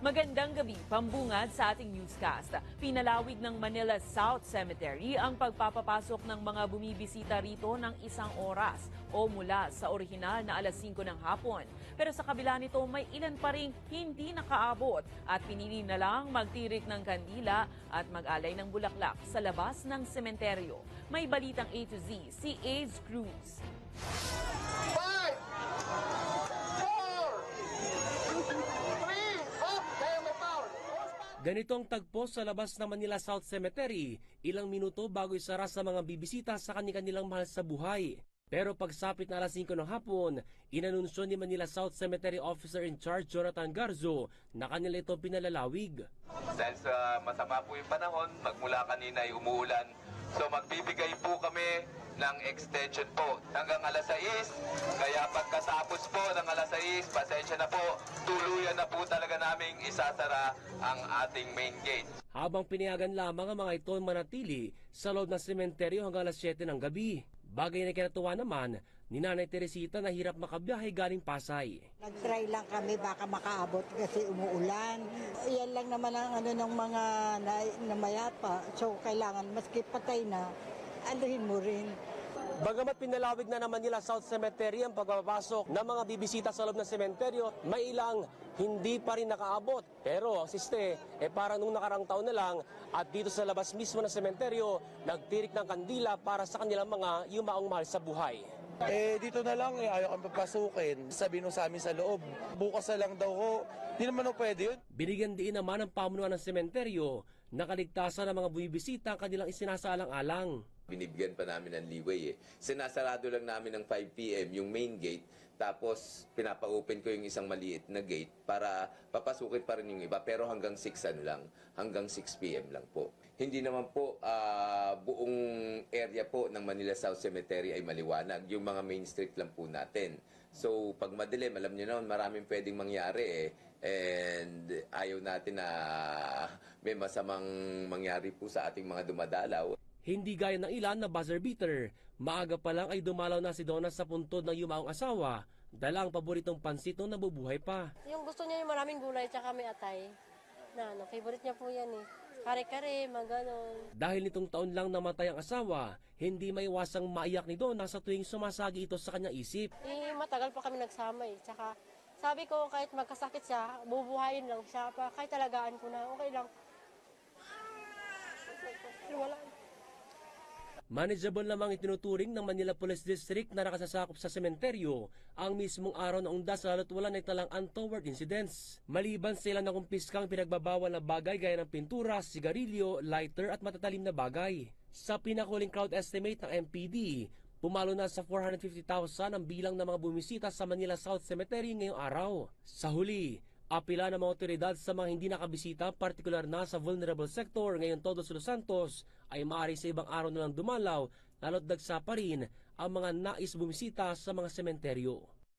Magandang gabi, pambungad sa ating newscast. Pinalawig ng Manila South Cemetery ang pagpapapasok ng mga bumibisita rito ng isang oras o mula sa orihinal na alas 5 ng hapon. Pero sa kabila nito, may ilan pa rin hindi nakaabot at pinili na lang magtirik ng kandila at mag-alay ng bulaklak sa labas ng sementeryo. May balitang A to Z, si Ace Cruz. Ganito ang tagpo sa labas ng Manila South Cemetery, ilang minuto bago isara sa mga bibisita sa kanilang mahal sa buhay. Pero pagsapit na alas 5 ng hapon, inanunsyo ni Manila South Cemetery Officer in Charge Jonathan Garzo na kanila ito pinalalawig. Dahil sa masama po yung panahon, magmula kanina ay umuulan. So magbibigay po kami ng extension po hanggang alas 6. Kaya pagkasapos po ng alas 6, pasensya na po, tuluyan na po talaga naming isasara ang ating main gate. Habang pinayagan lamang ang mga ito manatili sa loob ng sementeryo hanggang alas 7 ng gabi. Bagay na kinatuwa naman ni Nanay Teresita na hirap makabiyahe galing Pasay. Nag-try lang kami baka makaabot kasi umuulan. Yan lang naman ang ano ng mga na, namayapa. So kailangan maski patay na, aluhin mo rin. Bagamat pinalawig na naman nila South Cemetery ang pagpapasok ng mga bibisita sa loob ng sementeryo, may ilang hindi pa rin nakaabot. Pero ang siste, eh parang nung nakarang taon na lang at dito sa labas mismo ng sementeryo, nagtirik ng kandila para sa kanilang mga yumaong mahal sa buhay. Eh, dito na lang, eh, ayaw kang papasukin. Sabi nung sa amin sa loob, bukas na lang daw ko. Di naman ho pwede yun. Binigyan din naman ng pamunuan ng sementeryo na kaligtasan ng mga bumibisita ang kanilang isinasalang-alang. Binibigyan pa namin ng leeway eh. Sinasarado lang namin ng 5 p.m. yung main gate, tapos pinapa-open ko yung isang maliit na gate para papasukin pa rin yung iba, pero hanggang 6 ano lang, hanggang 6 p.m. lang po. Hindi naman po ah, buong area po ng Manila South Cemetery ay maliwanag. Yung mga main street lang po natin. So, pag madilim, alam niyo naman, maraming pwedeng mangyari eh. And ayaw natin na may masamang mangyari po sa ating mga dumadalaw. Hindi gaya ng ilan na buzzer beater, maaga pa lang ay dumalaw na si Donna sa puntod ng yumaong asawa, dala ang paboritong pansit nung nabubuhay pa. Yung gusto niya yung maraming gulay tsaka may atay. Na ano, favorite niya po yan eh. Kare-kare, mga ganon. Dahil nitong taon lang namatay ang asawa, hindi maiwasang maiyak ni Donna sa tuwing sumasagi ito sa kanyang isip. Eh, matagal pa kami nagsama eh. Tsaka sabi ko kahit magkasakit siya, bubuhayin lang siya. Pa, kahit talagaan ko na, okay lang. Wala. Manageable lamang itinuturing ng Manila Police District na nakasasakop sa sementeryo ang mismong araw na undas lalo't wala na talang untoward incidents. Maliban sila na kumpiskang pinagbabawal na bagay gaya ng pintura, sigarilyo, lighter at matatalim na bagay. Sa pinakuling crowd estimate ng MPD, Pumalo na sa 450,000 ang bilang ng mga bumisita sa Manila South Cemetery ngayong araw. Sa huli, apila ng mga otoridad sa mga hindi nakabisita, partikular na sa vulnerable sector ngayon Todos Los Santos, ay maaari sa ibang araw na lang dumalaw, lalo't dagsa pa rin ang mga nais bumisita sa mga sementeryo.